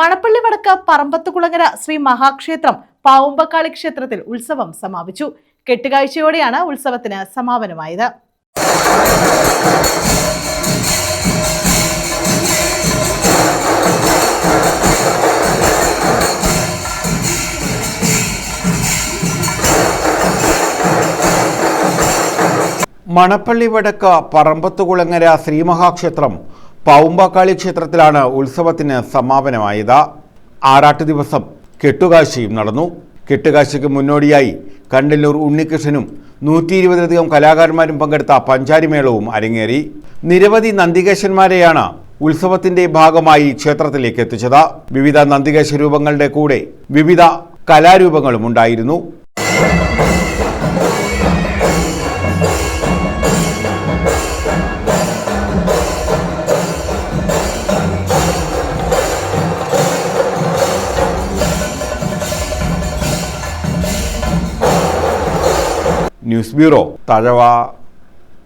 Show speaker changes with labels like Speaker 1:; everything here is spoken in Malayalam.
Speaker 1: മണപ്പള്ളി വടക്ക് പറമ്പത്തുകുളങ്ങര ശ്രീ മഹാക്ഷേത്രം പാവുമ്പക്കാളി ക്ഷേത്രത്തിൽ ഉത്സവം സമാപിച്ചു. കെട്ടുകാഴ്ചയോടെയാണ് ഉത്സവത്തിന് സമാപനമായത്.
Speaker 2: മണപ്പള്ളി വടക്ക് പറമ്പത്തുകുളങ്ങര ശ്രീമഹാക്ഷേത്രം പൗമ്പക്കാളി ക്ഷേത്രത്തിലാണ് ഉത്സവത്തിന് സമാപനമായത്. ആറാട്ട് ദിവസം കെട്ടുകാഴ്ചയും നടന്നു. കെട്ടുകാഴ്ചയ്ക്ക് മുന്നോടിയായി കണ്ടല്ലൂർ ഉണ്ണികൃഷ്ണനും നൂറ്റി ഇരുപതിലധികം കലാകാരന്മാരും പങ്കെടുത്ത പഞ്ചാരിമേളവും അരങ്ങേറി. നിരവധി നന്ദികേശന്മാരെയാണ് ഉത്സവത്തിന്റെ ഭാഗമായി ക്ഷേത്രത്തിലേക്ക് എത്തിച്ചത്. വിവിധ നന്ദികേശ രൂപങ്ങളുടെ കൂടെ വിവിധ കലാരൂപങ്ങളും ഉണ്ടായിരുന്നു. News bureau Thazhava.